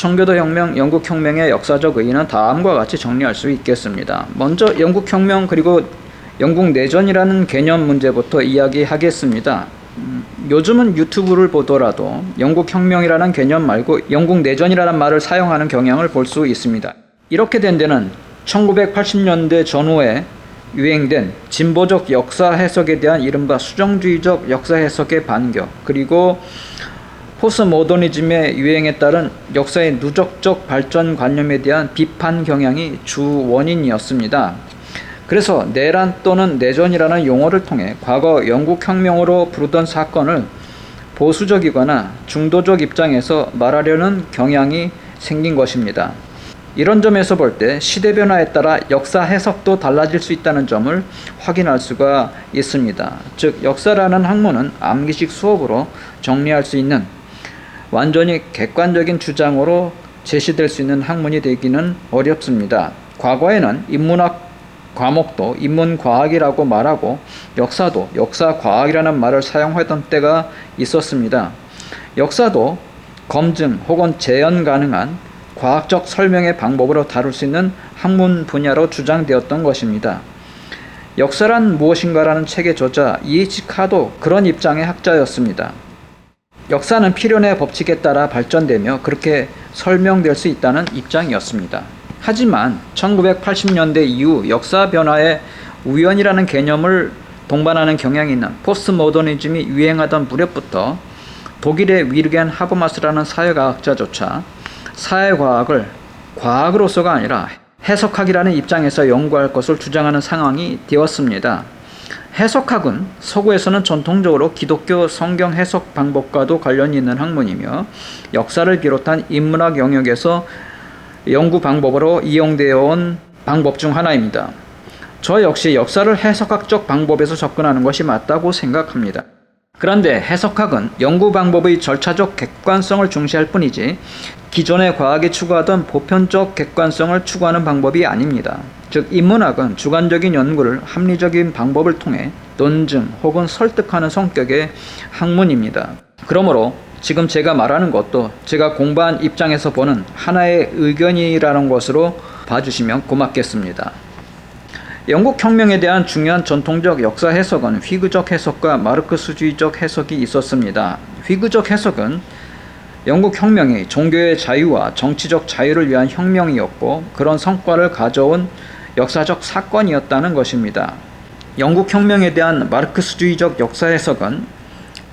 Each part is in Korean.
청교도 혁명, 영국 혁명의 역사적 의의는 다음과 같이 정리할 수 있겠습니다. 먼저 영국 혁명 그리고 영국 내전이라는 개념 문제부터 이야기하겠습니다. 음, 요즘은 유튜브를 보더라도 영국 혁명이라는 개념 말고 영국 내전이라는 말을 사용하는 경향을 볼 수 있습니다. 이렇게 된 데는 1980년대 전후에 유행된 진보적 역사 해석에 대한 이른바 수정주의적 역사 해석의 반격 그리고 포스 모더니즘의 유행에 따른 역사의 누적적 발전 관념에 대한 비판 경향이 주 원인이었습니다. 그래서 내란 또는 내전이라는 용어를 통해 과거 영국 혁명으로 부르던 사건을 보수적이거나 중도적 입장에서 말하려는 경향이 생긴 것입니다. 이런 점에서 볼 때 시대 변화에 따라 역사 해석도 달라질 수 있다는 점을 확인할 수가 있습니다. 즉 역사라는 학문은 암기식 수업으로 정리할 수 있는 완전히 객관적인 주장으로 제시될 수 있는 학문이 되기는 어렵습니다. 과거에는 인문학 과목도 인문과학이라고 말하고 역사도 역사과학이라는 말을 사용하던 때가 있었습니다. 역사도 검증 혹은 재현 가능한 과학적 설명의 방법으로 다룰 수 있는 학문 분야로 주장되었던 것입니다. 역사란 무엇인가라는 책의 저자 E.H. 카도 그런 입장의 학자였습니다. 역사는 필연의 법칙에 따라 발전되며 그렇게 설명될 수 있다는 입장이었습니다. 하지만 1980년대 이후 역사 변화에 우연이라는 개념을 동반하는 경향이 있는 포스트 모더니즘이 유행하던 무렵부터 독일의 위르겐 하버마스라는 사회과학자조차 사회과학을 과학으로서가 아니라 해석학이라는 입장에서 연구할 것을 주장하는 상황이 되었습니다. 해석학은 서구에서는 전통적으로 기독교 성경 해석 방법과도 관련이 있는 학문이며 역사를 비롯한 인문학 영역에서 연구 방법으로 이용되어 온 방법 중 하나입니다. 저 역시 역사를 해석학적 방법에서 접근하는 것이 맞다고 생각합니다. 그런데 해석학은 연구 방법의 절차적 객관성을 중시할 뿐이지 기존의 과학이 추구하던 보편적 객관성을 추구하는 방법이 아닙니다. 즉 인문학은 주관적인 연구를 합리적인 방법을 통해 논증 혹은 설득하는 성격의 학문입니다. 그러므로 지금 제가 말하는 것도 제가 공부한 입장에서 보는 하나의 의견이라는 것으로 봐주시면 고맙겠습니다. 영국 혁명에 대한 중요한 전통적 역사 해석은 휘그적 해석과 마르크스주의적 해석이 있었습니다. 휘그적 해석은 영국 혁명이 종교의 자유와 정치적 자유를 위한 혁명이었고 그런 성과를 가져온 역사적 사건이었다는 것입니다. 영국 혁명에 대한 마르크스주의적 역사 해석은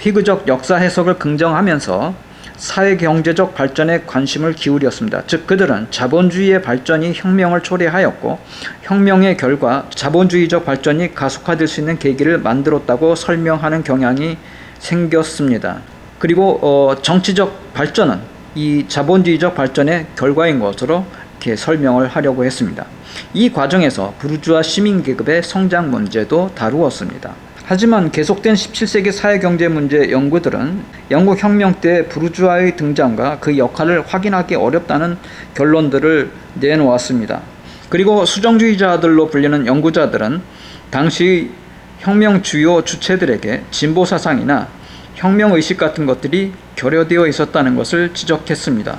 휘그적 역사 해석을 긍정하면서 사회 경제적 발전에 관심을 기울였습니다. 즉 그들은 자본주의의 발전이 혁명을 초래하였고 혁명의 결과 자본주의적 발전이 가속화될 수 있는 계기를 만들었다고 설명하는 경향이 생겼습니다. 그리고 어, 정치적 발전은 이 자본주의적 발전의 결과인 것으로 이렇게 설명을 하려고 했습니다. 이 과정에서 부르주아 시민 계급의 성장 문제도 다루었습니다. 하지만 계속된 17세기 사회경제 문제 연구들은 영국 혁명 때 부르주아의 등장과 그 역할을 확인하기 어렵다는 결론들을 내놓았습니다. 그리고 수정주의자들로 불리는 연구자들은 당시 혁명 주요 주체들에게 진보 사상이나 혁명 의식 같은 것들이 결여되어 있었다는 것을 지적했습니다.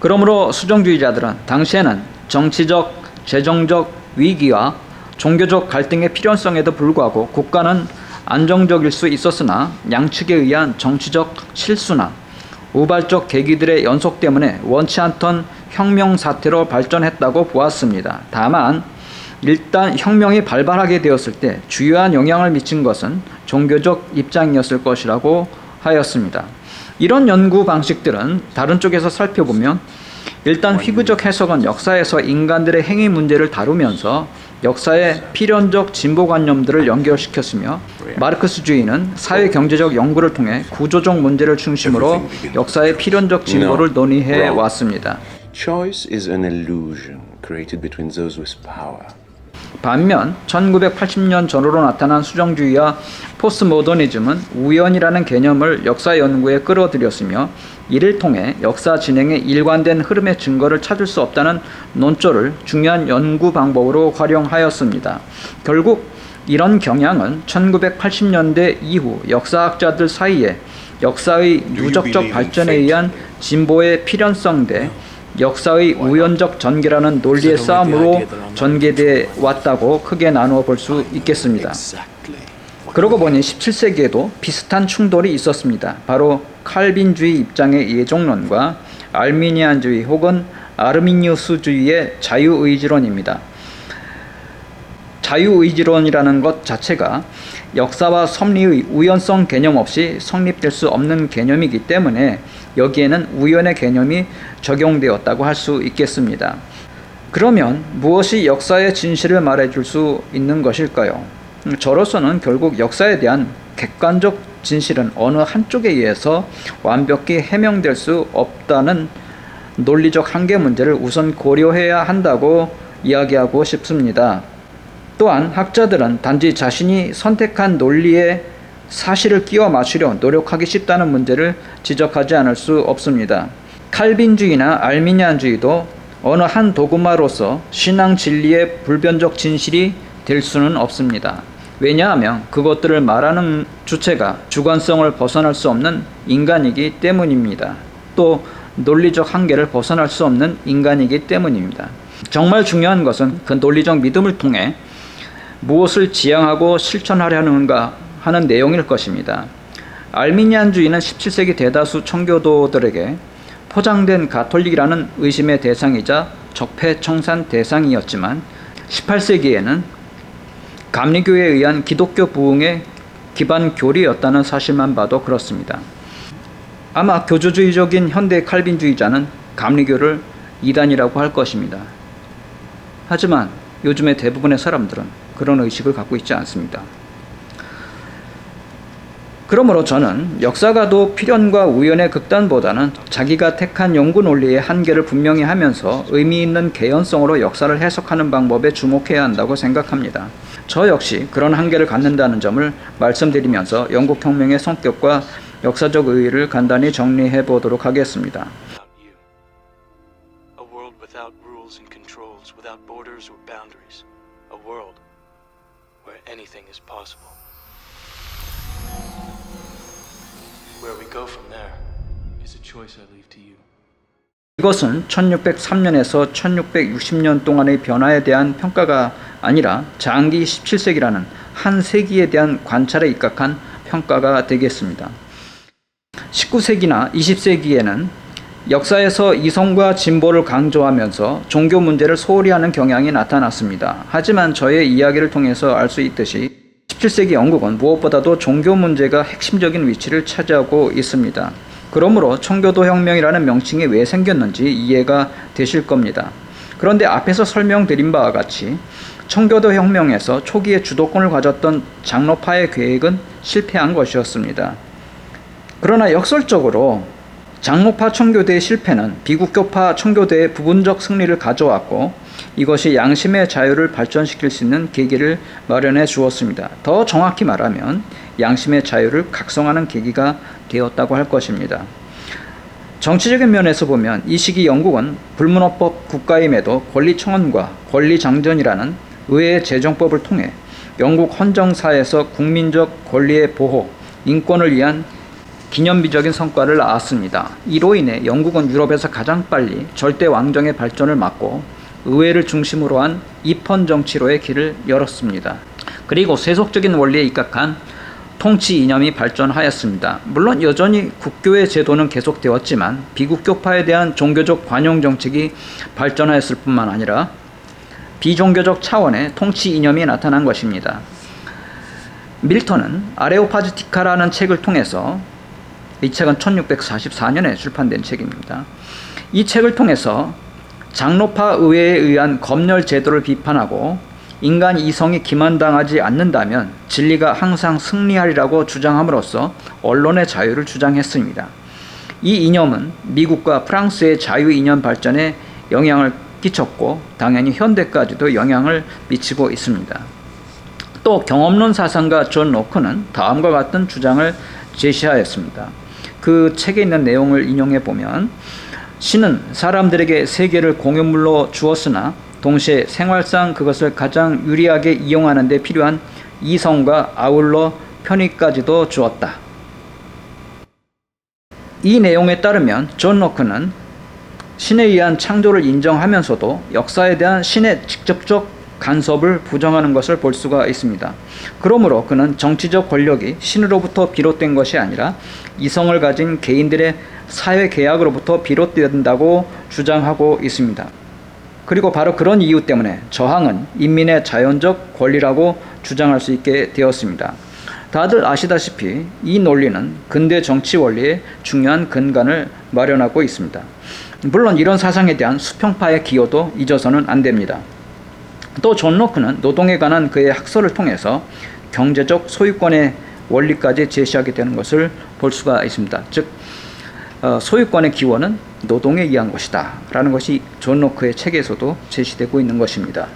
그러므로 수정주의자들은 당시에는 정치적, 재정적 위기와 종교적 갈등의 필연성에도 불구하고 국가는 안정적일 수 있었으나 양측에 의한 정치적 실수나 우발적 계기들의 연속 때문에 원치 않던 혁명 사태로 발전했다고 보았습니다. 다만 일단 혁명이 발발하게 되었을 때 주요한 영향을 미친 것은 종교적 입장이었을 것이라고 하였습니다. 이런 연구 방식들은 다른 쪽에서 살펴보면 일단 휘구적 해석은 역사에서 인간들의 행위 문제를 다루면서 역사의 필연적 진보관념들을 연결시켰으며 마르크스주의는 사회 경제적 연구를 통해 구조적 문제를 중심으로 역사의 필연적 진보를 논의해 왔습니다. Choice is an illusion created between those with power. 반면 1980년 전후로 나타난 수정주의와 포스모더니즘은 우연이라는 개념을 역사 연구에 끌어들였으며 이를 통해 역사 진행의 일관된 흐름의 증거를 찾을 수 없다는 논조를 중요한 연구 방법으로 활용하였습니다. 결국 이런 경향은 1980년대 이후 역사학자들 사이에 역사의 누적적 발전에 의한 진보의 필연성 대 역사의 우연적 전개라는 논리의 싸움으로 전개돼 왔다고 크게 나누어 볼 수 있겠습니다. 그러고 보니 17세기에도 비슷한 충돌이 있었습니다. 바로 칼빈주의 입장의 예종론과 알미니안주의 혹은 아르미니우스주의의 자유의지론입니다. 자유의지론이라는 것 자체가 역사와 섭리의 우연성 개념 없이 성립될 수 없는 개념이기 때문에 여기에는 우연의 개념이 적용되었다고 할 수 있겠습니다. 그러면 무엇이 역사의 진실을 말해줄 수 있는 것일까요? 음, 저로서는 결국 역사에 대한 객관적 진실은 어느 한쪽에 의해서 완벽히 해명될 수 없다는 논리적 한계 문제를 우선 고려해야 한다고 이야기하고 싶습니다. 또한 학자들은 단지 자신이 선택한 논리에 사실을 끼워 맞추려 노력하기 쉽다는 문제를 지적하지 않을 수 없습니다. 칼빈주의나 알미니안주의도 어느 한 도구마로서 신앙 진리의 불변적 진실이 될 수는 없습니다. 왜냐하면 그것들을 말하는 주체가 주관성을 벗어날 수 없는 인간이기 때문입니다. 또 논리적 한계를 벗어날 수 없는 인간이기 때문입니다. 정말 중요한 것은 그 논리적 믿음을 통해 무엇을 지향하고 실천하려는가 하는 내용일 것입니다. 알미니안주의는 17세기 대다수 청교도들에게 포장된 가톨릭이라는 의심의 대상이자 적폐청산 대상이었지만 18세기에는 감리교에 의한 기독교 부흥의 기반 교리였다는 사실만 봐도 그렇습니다. 아마 교조주의적인 현대 칼빈주의자는 감리교를 이단이라고 할 것입니다. 하지만 요즘의 대부분의 사람들은 그런 의식을 갖고 있지 않습니다. 그러므로 저는 역사가도 필연과 우연의 극단보다는 자기가 택한 연구 논리의 한계를 분명히 하면서 의미 있는 개연성으로 역사를 해석하는 방법에 주목해야 한다고 생각합니다. 저 역시 그런 한계를 갖는다는 점을 말씀드리면서 영국혁명의 성격과 역사적 의의를 간단히 정리해 보도록 하겠습니다. Is possible. Where we go from there is a choice I leave to you. 이것은 1603년에서 1660년 동안의 변화에 대한 평가가 아니라 장기 17세기라는 한 세기에 대한 관찰에 입각한 평가가 되겠습니다. 19세기나 20세기에는 역사에서 이성과 진보를 강조하면서 종교 문제를 소홀히 하는 경향이 나타났습니다. 하지만 저의 이야기를 통해서 알 수 있듯이 17세기 영국은 무엇보다도 종교 문제가 핵심적인 위치를 차지하고 있습니다. 그러므로 청교도 혁명이라는 명칭이 왜 생겼는지 이해가 되실 겁니다. 그런데 앞에서 설명드린 바와 같이 청교도 혁명에서 초기에 주도권을 가졌던 장로파의 계획은 실패한 것이었습니다. 그러나 역설적으로 장로파 청교대의 실패는 비국교파 청교대의 부분적 승리를 가져왔고 이것이 양심의 자유를 발전시킬 수 있는 계기를 마련해 주었습니다. 더 정확히 말하면 양심의 자유를 각성하는 계기가 되었다고 할 것입니다. 정치적인 면에서 보면 이 시기 영국은 불문헌법 국가임에도 권리청원과 권리장전이라는 의회 재정법을 통해 영국 헌정사에서 국민적 권리의 보호, 인권을 위한 기념비적인 성과를 낳았습니다. 이로 인해 영국은 유럽에서 가장 빨리 절대 왕정의 발전을 막고 의회를 중심으로 한 입헌 정치로의 길을 열었습니다. 그리고 세속적인 원리에 입각한 통치 이념이 발전하였습니다. 물론 여전히 국교의 제도는 계속되었지만 비국교파에 대한 종교적 관용 정책이 발전하였을 뿐만 아니라 비종교적 차원의 통치 이념이 나타난 것입니다. 밀턴은 아레오파지티카라는 책을 통해서 이 책은 1644년에 출판된 책입니다. 이 책을 통해서 장로파 의회에 의한 검열 제도를 비판하고 인간 이성이 기만당하지 않는다면 진리가 항상 승리하리라고 주장함으로써 언론의 자유를 주장했습니다. 이 이념은 미국과 프랑스의 자유 이념 발전에 영향을 끼쳤고 당연히 현대까지도 영향을 미치고 있습니다. 또 경험론 사상가 존 로크는 다음과 같은 주장을 제시하였습니다. 그 책에 있는 내용을 인용해 보면 신은 사람들에게 세계를 공유물로 주었으나 동시에 생활상 그것을 가장 유리하게 이용하는 데 필요한 이성과 아울러 편의까지도 주었다. 이 내용에 따르면 존 로크는 신에 의한 창조를 인정하면서도 역사에 대한 신의 직접적 간섭을 부정하는 것을 볼 수가 있습니다. 그러므로 그는 정치적 권력이 신으로부터 비롯된 것이 아니라 이성을 가진 개인들의 사회 계약으로부터 비롯된다고 주장하고 있습니다. 그리고 바로 그런 이유 때문에 저항은 인민의 자연적 권리라고 주장할 수 있게 되었습니다. 다들 아시다시피 이 논리는 근대 정치 원리의 중요한 근간을 마련하고 있습니다. 물론 이런 사상에 대한 수평파의 기여도 잊어서는 안 됩니다. 또 존 로크는 노동에 관한 그의 학설을 통해서 경제적 소유권의 원리까지 제시하게 되는 것을 볼 수가 있습니다. 즉 어, 소유권의 기원은 노동에 의한 것이다 라는 것이 존 로크의 책에서도 제시되고 있는 것입니다.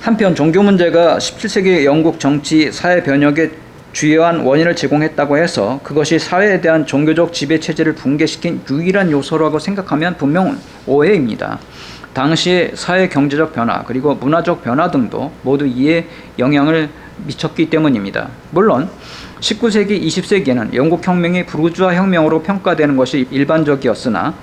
한편 종교 문제가 17세기 영국 정치 사회 변혁의 주요한 원인을 제공했다고 해서 그것이 사회에 대한 종교적 지배 체제를 붕괴시킨 유일한 요소라고 생각하면 분명 오해입니다. 당시의 사회 경제적 변화 그리고 문화적 변화 등도 모두 이에 영향을 미쳤기 때문입니다. 물론 19세기, 20세기에는 영국 혁명이 부르주아 혁명으로 평가되는 것이 일반적이었으나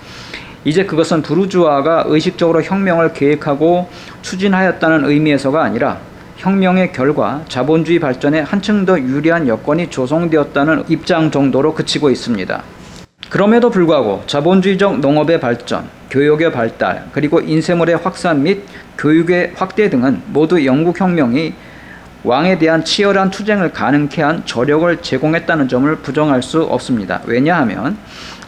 이제 그것은 부르주아가 의식적으로 혁명을 계획하고 추진하였다는 의미에서가 아니라 혁명의 결과 자본주의 발전에 한층 더 유리한 여건이 조성되었다는 입장 정도로 그치고 있습니다. 그럼에도 불구하고 자본주의적 농업의 발전, 교육의 발달, 그리고 인쇄물의 확산 및 교육의 확대 등은 모두 영국 혁명이 왕에 대한 치열한 투쟁을 가능케 한 저력을 제공했다는 점을 부정할 수 없습니다. 왜냐하면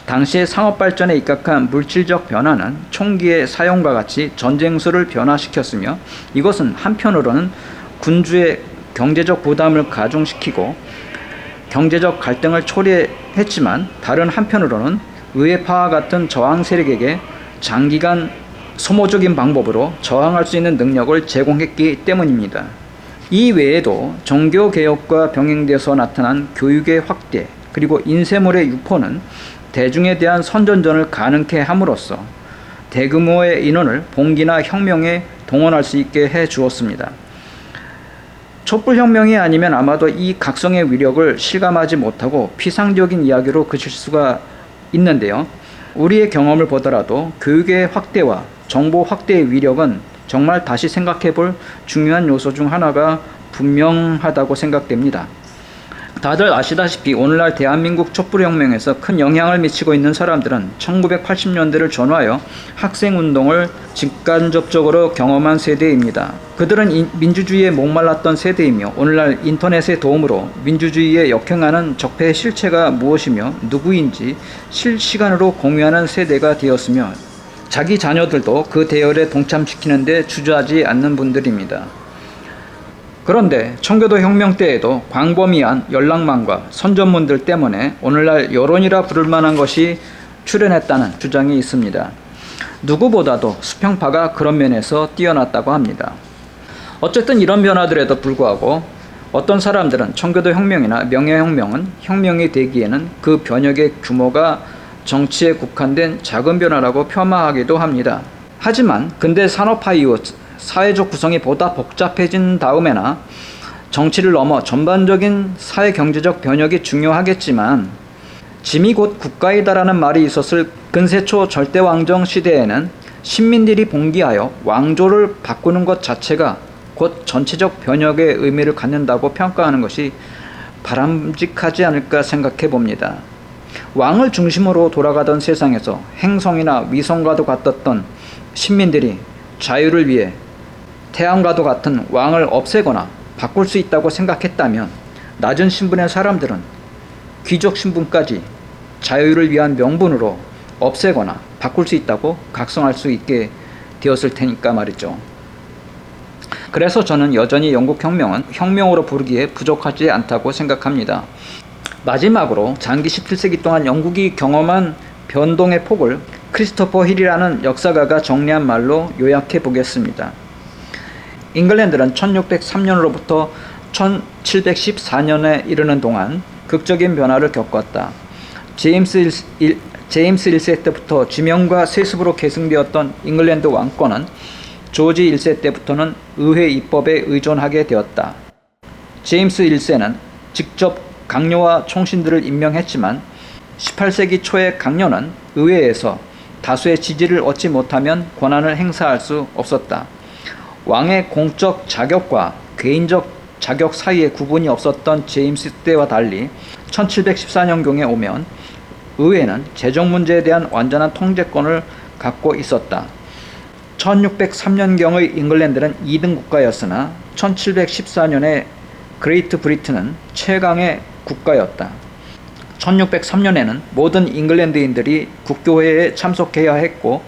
당시의 상업 발전에 입각한 물질적 변화는 총기의 사용과 같이 전쟁수를 변화시켰으며 이것은 한편으로는 군주의 경제적 부담을 가중시키고 경제적 갈등을 초래했지만 다른 한편으로는 의회파와 같은 저항 세력에게 장기간 소모적인 방법으로 저항할 수 있는 능력을 제공했기 때문입니다. 이 외에도 종교 개혁과 병행돼서 나타난 교육의 확대 그리고 인쇄물의 유포는 대중에 대한 선전전을 가능케 함으로써 대규모의 인원을 봉기나 혁명에 동원할 수 있게 해 주었습니다. 촛불혁명이 아니면 아마도 이 각성의 위력을 실감하지 못하고 피상적인 이야기로 그칠 수가 있는데요. 우리의 경험을 보더라도 교육의 확대와 정보 확대의 위력은 정말 다시 생각해 볼 중요한 요소 중 하나가 분명하다고 생각됩니다. 다들 아시다시피 오늘날 대한민국 촛불혁명에서 큰 영향을 미치고 있는 사람들은 1980년대를 전후하여 학생운동을 직간접적으로 경험한 세대입니다. 그들은 이- 민주주의에 목말랐던 세대이며 오늘날 인터넷의 도움으로 민주주의에 역행하는 적폐의 실체가 무엇이며 누구인지 실시간으로 공유하는 세대가 되었으며 자기 자녀들도 그 대열에 동참시키는데 주저하지 않는 분들입니다. 그런데 청교도 혁명 때에도 광범위한 연락망과 선전문들 때문에 오늘날 여론이라 부를 만한 것이 출현했다는 주장이 있습니다. 누구보다도 수평파가 그런 면에서 뛰어났다고 합니다. 어쨌든 이런 변화들에도 불구하고 어떤 사람들은 청교도 혁명이나 명예혁명은 혁명이 되기에는 그 변혁의 규모가 정치에 국한된 작은 변화라고 폄하하기도 합니다. 하지만 근대 산업화 이후 사회적 구성이 보다 복잡해진 다음에나 정치를 넘어 전반적인 사회 경제적 변혁이 중요하겠지만 짐이 곧 국가이다라는 말이 있었을 근세 초 절대왕정 시대에는 신민들이 봉기하여 왕조를 바꾸는 것 자체가 곧 전체적 변혁의 의미를 갖는다고 평가하는 것이 바람직하지 않을까 생각해 봅니다. 왕을 중심으로 돌아가던 세상에서 행성이나 위성과도 같았던 신민들이 자유를 위해 태양과도 같은 왕을 없애거나 바꿀 수 있다고 생각했다면 낮은 신분의 사람들은 귀족 신분까지 자유를 위한 명분으로 없애거나 바꿀 수 있다고 각성할 수 있게 되었을 테니까 말이죠. 그래서 저는 여전히 영국 혁명은 혁명으로 부르기에 부족하지 않다고 생각합니다. 마지막으로 장기 17세기 동안 영국이 경험한 변동의 폭을 크리스토퍼 힐이라는 역사가가 정리한 말로 요약해 보겠습니다. 잉글랜드는 1603년으로부터 1714년에 이르는 동안 극적인 변화를 겪었다. 제임스 1, 제임스 1세 때부터 지명과 세습으로 계승되었던 잉글랜드 왕권은 조지 1세 때부터는 의회 입법에 의존하게 되었다. 제임스 1세는 직접 강요와 총신들을 임명했지만 18세기 초의 강요는 의회에서 다수의 지지를 얻지 못하면 권한을 행사할 수 없었다. 왕의 공적 자격과 개인적 자격 사이에 구분이 없었던 제임스 때와 달리 1714년경에 오면 의회는 재정 문제에 대한 완전한 통제권을 갖고 있었다. 1603년경의 잉글랜드는 2등 국가였으나 1714년에 그레이트 브리튼은 최강의 국가였다. 1603년에는 모든 잉글랜드인들이 국교회에 참석해야 했고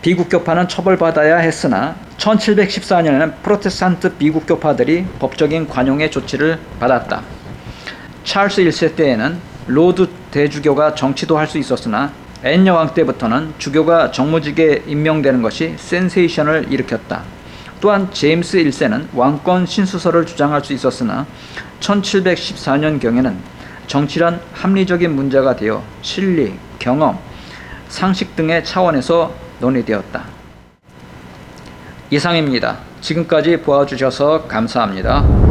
비국교파는 처벌받아야 했으나 1714년에는 프로테스탄트 비국교파들이 법적인 관용의 조치를 받았다. 찰스 1세 때에는 로드 대주교가 정치도 할 수 있었으나 앤 여왕 때부터는 주교가 정무직에 임명되는 것이 센세이션을 일으켰다. 또한 제임스 1세는 왕권 신수설을 주장할 수 있었으나 1714년경에는 정치란 합리적인 문제가 되어 실리, 경험, 상식 등의 차원에서 논의되었다. 이상입니다. 지금까지 보아주셔서 감사합니다.